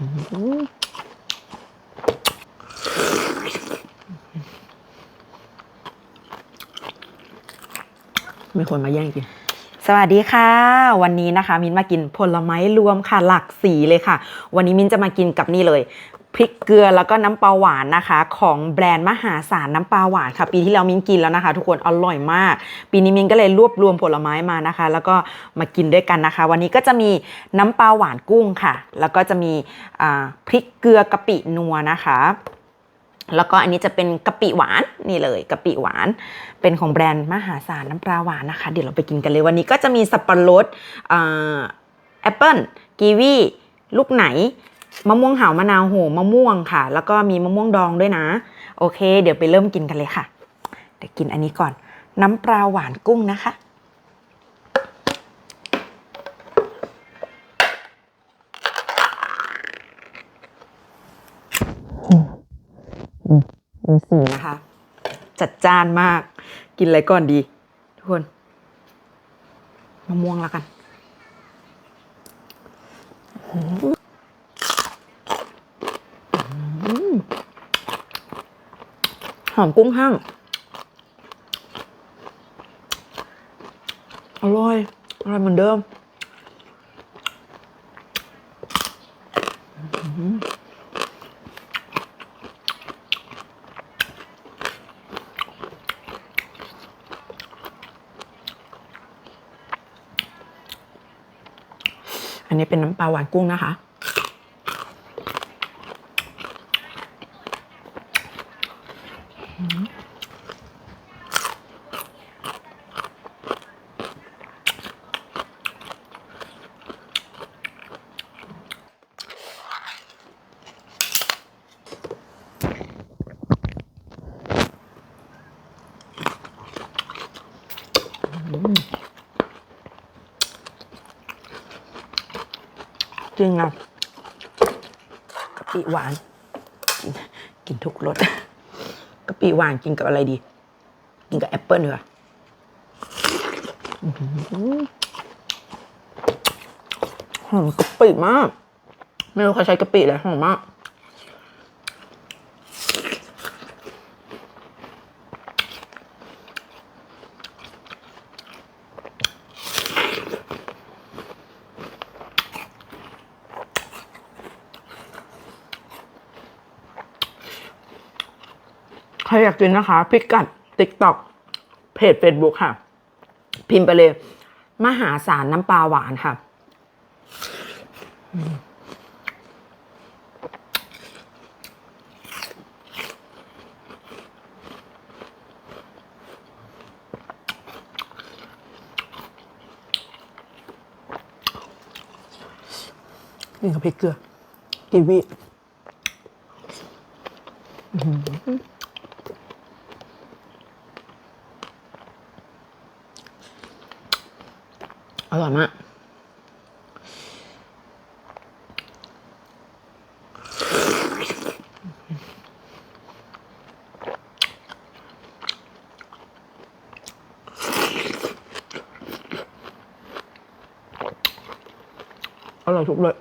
ไม่ควรมาแย่งกิน สวัสดีค่ะ วันนี้นะคะ มินมากินผลไม้รวมค่ะ หลักสีเลยค่ะ วันนี้มินจะมากินกับนี่เลย พริกเกลือแล้วก็น้ำปลาหวานนะคะ ของแบรนด์มหาศาลน้ำปลาหวานค่ะ ปีที่แล้วมิ้นกินแล้วนะคะ ทุกคนอร่อยมาก ปีนี้มิ้นก็เลยรวบรวมผลไม้มานะคะ แล้วก็มากินด้วยกันนะคะ วันนี้ก็จะมีน้ำปลาหวานกุ้งค่ะ แล้วก็จะมีพริกเกลือกะปินัวนะคะแล้วก็อันนี้จะเป็นกะปิหวานนี่เลยกะปิหวาน เป็นของแบรนด์มหาศาลน้ำปลาหวานนะคะ เดี๋ยวเราไปกินกันเลยวันนี้ก็จะมีสับปะรดแอปเปิลกีวีลูกไหน มะม่วงหาวมะนาวโหมะม่วงค่ะ แล้วก็มีมะม่วงดองด้วยนะ โอเค เดี๋ยวไปเริ่มกินกันเลยค่ะ เดี๋ยวกินอันนี้ก่อน น้ำปลาหวานกุ้งนะคะดูสีนะคะ จัดจ้านมาก กินอะไรก่อนดี ทุกคนมะม่วงแล้วกันอืมห อมกุ้งห้างอร่อย อร่อยเหมือนเดิมอันนี้เป็นน้ำปลาหวานกุ้งนะคะ จริงอะกะปิหวาน กินกินทุกรสกะปิหวานกินกับอะไรดี กินกับแอปเปิ้ลเหรอหอมกะปิมาก ไม่รู้ใครใช้กะปิเลยหอมมาก ครอยากกินนะคะ พิกัด TikTok เพจ Facebook ค่ะ พิมพ์ไปเลย มหาศาลน้ำปลาหวานค่ะกินกับพริกเกลือกีวีอ อร่อยมากอร่อยทุกเลย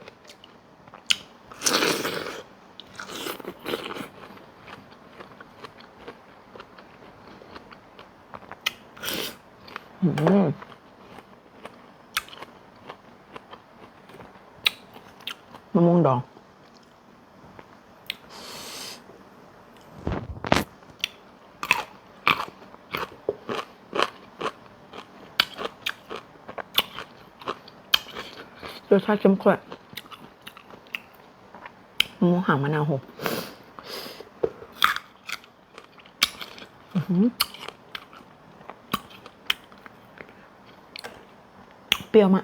อืมะม่วงดอง รสชาติเข้มข้นมะม่วงหางมะนาวหอมเปรี้ยวมาก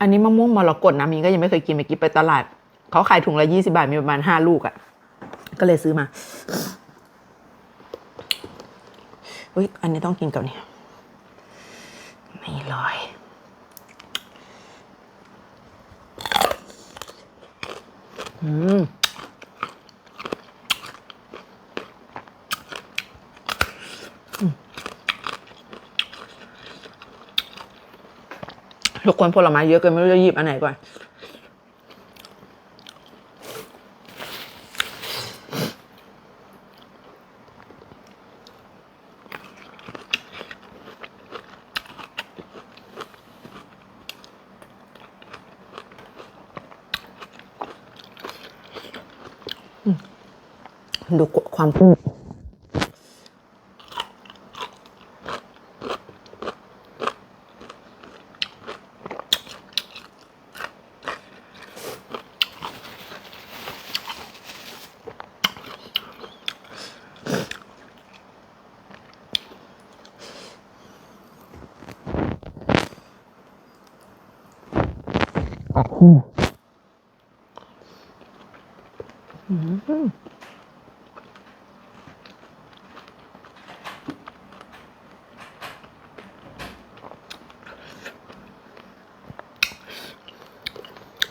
อันนี้มะม่วงมรกตนะมินก็ยังไม่เคยกินเมื่อกี้ไปตลาด เขาขายถุงละยี่สิบาท มีประมาณห้าลูกอะ่ะ ก็เลยซื้อมาอุ้ยอันนี้ต้องกินกับนี่นี่เลยอืมทุกคนผลไม้เยอะเกินไม่รู้จะหยิบอันไหนก่อน ดูความกุ้ง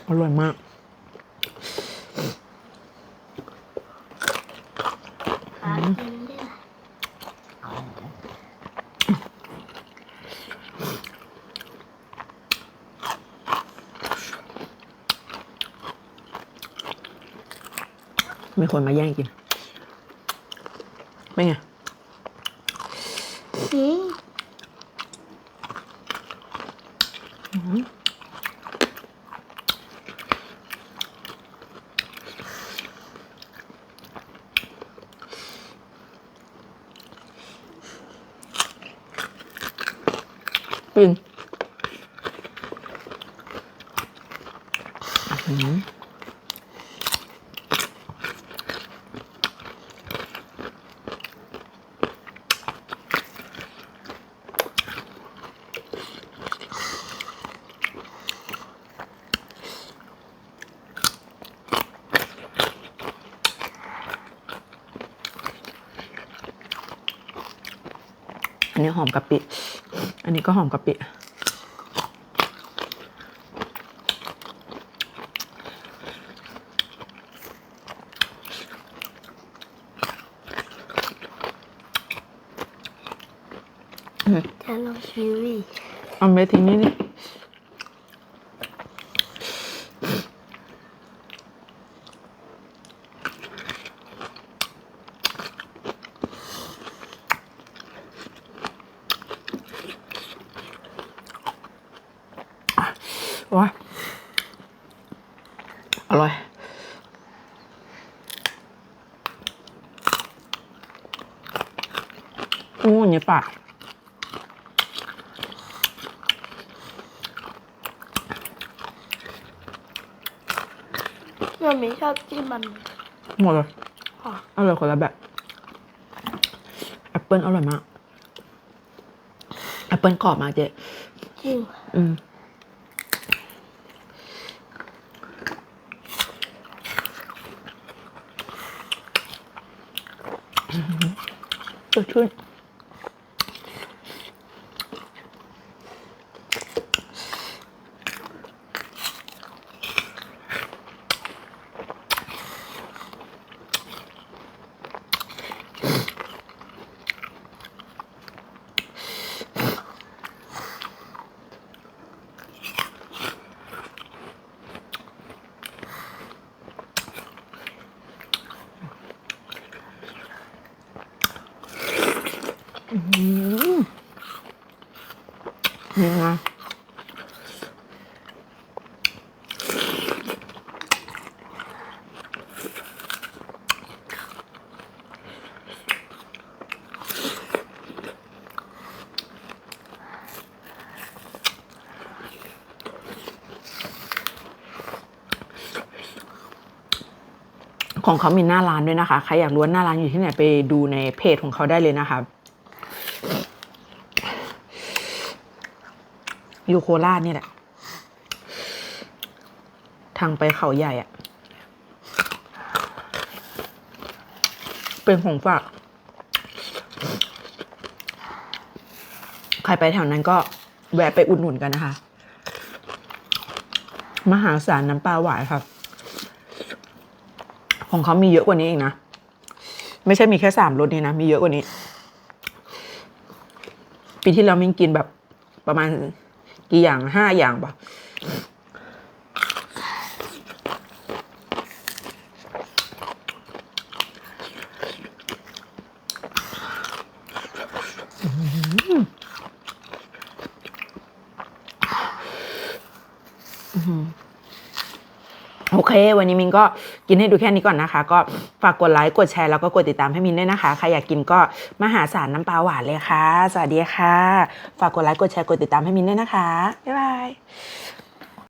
อร่อยมากปลาเค็มด้วยนะมีคนมาแย่งกินเป็นไง อืม ปิ้งอันนี้หอมกะปิ อันนี้ก็หอมกะปิจะลองชิมดิเอาเม็ดทิ้งนี่ดิว้าอร่อย อู้นี่ปากเราไม่ชอบจิ้มมัน หมดเลยค่ะ อร่อยคนละแบบแอปเปิลอร่อยมากแอปเปิลกรอบมากเจ๊จริงอืมสดชื่น นี่นะของเขามีหน้าร้านด้วยนะคะ ใครอยากรู้ว่าหน้าร้านอยู่ที่ไหนไปดูในเพจของเขาได้เลยนะคะ อยู่โคราชนี่แหละ ทางไปเขาใหญ่อะเป็นของฝาก ใครไปแถวนั้นก็แวะไปอุดหนุนกันนะคะ มหาศาลน้ำปลาหวานครับของเขามีเยอะกว่านี้อีกนะ ไม่ใช่มีแค่สามรสนี้นะ มีเยอะกว่านี้ ปีที่แล้วมินกินแบบประมาณ กี่อย่างห้าอย่างปะ โอเค วันนี้มินก็กินให้ดูแค่นี้ก่อนนะคะ ก็ฝากกดไลค์ กดแชร์ แล้วก็กดติดตามให้มินด้วยนะคะ ใครอยากกินก็มาหาสารน้ำปลาหวานเลยค่ะ สวัสดีค่ะ ฝากกดไลค์ กดแชร์ กดติดตามให้มินด้วยนะคะ บ๊ายบาย